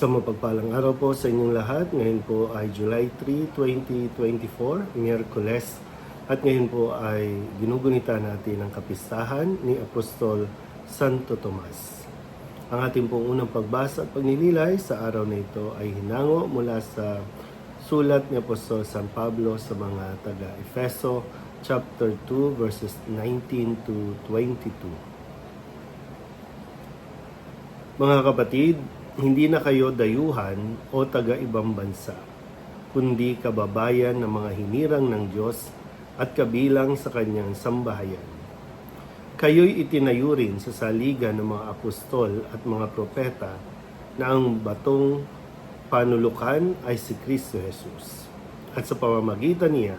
Sa mapagpalang araw po sa inyong lahat. Ngayon po ay July 3, 2024, Miyerkules. At ngayon po ay ginugunita natin ang kapistahan ni Apostol Santo Tomas. Ang ating pong unang pagbasa at pagnililay sa araw na ito ay hinango mula sa sulat ni Apostol San Pablo sa mga taga-Efeso chapter 2 verses 19 to 22. Mga kapatid, hindi na kayo dayuhan o taga-ibang bansa, kundi kababayan ng mga hinirang ng Diyos at kabilang sa kanyang sambahayan. Kayo'y itinayo rin sa saligan ng mga apostol at mga propeta na ang batong panulukan ay si Kristo Jesus. At sa pamamagitan niya,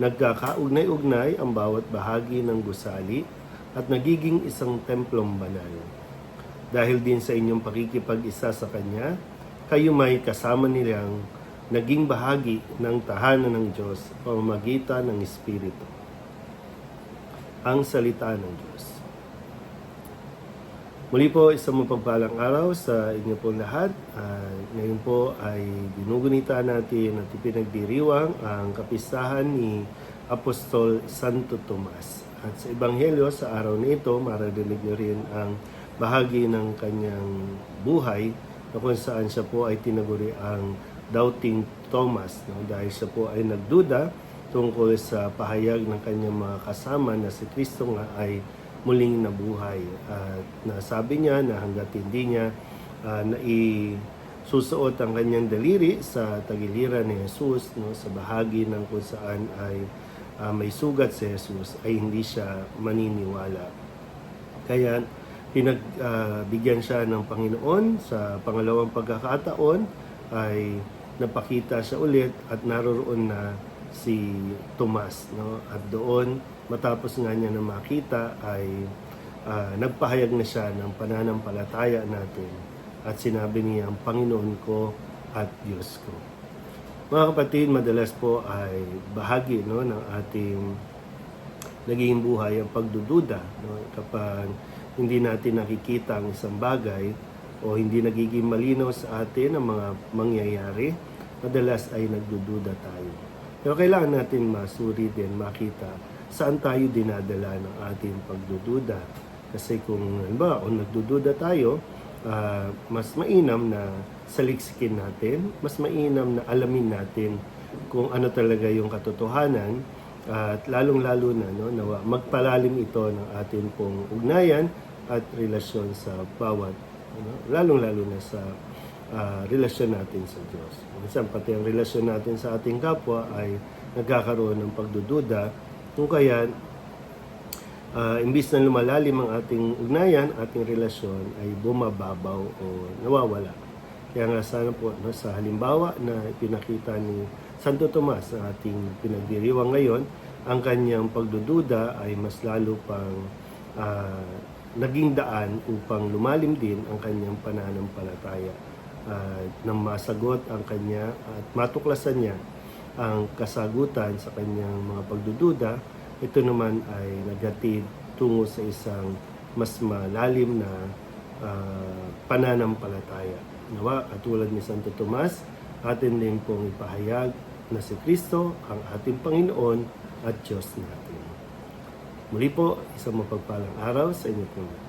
nagkakaugnay-ugnay ang bawat bahagi ng gusali at nagiging isang templong banal. Dahil din sa inyong pakikipag-isa sa Kanya, kayo may kasama nilang naging bahagi ng tahanan ng Diyos sa pamamagitan ng Espiritu. Ang Salita ng Diyos. Muli po, isang mapagpalang araw sa inyo po lahat. Uh, ngayon po ay dinugunita natin at ipinagdiriwang ang kapistahan ni Apostol Santo Tomas. At sa Ebanghelyo sa araw na ito, maradinig nyo rin ang bahagi ng kanyang buhay na kung saan siya po ay tinaguri ang doubting Thomas no? dahil siya po ay nagduda tungkol sa pahayag ng kanyang mga kasama na si Kristo nga ay muling nabuhay. At nasabi niya na hanggat hindi niya uh, naisusuot ang kanyang daliri sa tagiliran ni Jesus no? Sa bahagi ng kung saan ay uh, may sugat si Jesus ay hindi siya maniniwala. Kaya pinagbigyan uh, siya ng Panginoon sa pangalawang pagkakataon ay napakita siya ulit at naroroon na si Tomas no at doon matapos nga niya na makita ay uh, nagpahayag na siya ng pananampalataya natin at sinabi niya ang Panginoon ko at Diyos ko. Mga kapatid, madalas po ay bahagi no, ng ating naging buhay ang pagdududa. No? Kapag hindi natin nakikita ang isang bagay o hindi nagiging malinaw sa atin ang mga mangyayari, madalas ay nagdududa tayo. Pero kailangan natin masuri din, makita saan tayo dinadala ng ating pagdududa. Kasi kung ba, kung nagdududa tayo, uh, mas mainam na saliksikin natin, mas mainam na alamin natin kung ano talaga yung katotohanan at lalong-lalo na no, na magpalalim ito ng ating pong ugnayan at relasyon sa bawat ano, lalong-lalo na sa uh, relasyon natin sa Diyos. Minsan pati ang relasyon natin sa ating kapwa ay nagkakaroon ng pagdududa kung kaya, uh, imbis na lumalalim ang ating ugnayan, ating relasyon ay bumababaw o nawawala. Kaya nga sana po no, sa halimbawa na pinakita ni Santo Tomas sa ating pinagdiriwang ngayon, ang kanyang pagdududa ay mas lalo pang uh, naging daan upang lumalim din ang kanyang pananampalataya uh, nang masagot ang kanya at matuklasan niya ang kasagutan sa kanyang mga pagdududa, ito naman ay naghatid tungo sa isang mas malalim na uh, pananampalataya. Nawa, katulad ni Santo Tomas, atin din pong ipahayag na si Kristo ang ating Panginoon at Diyos natin. Muli po, isang mapagpalang araw sa inyo po.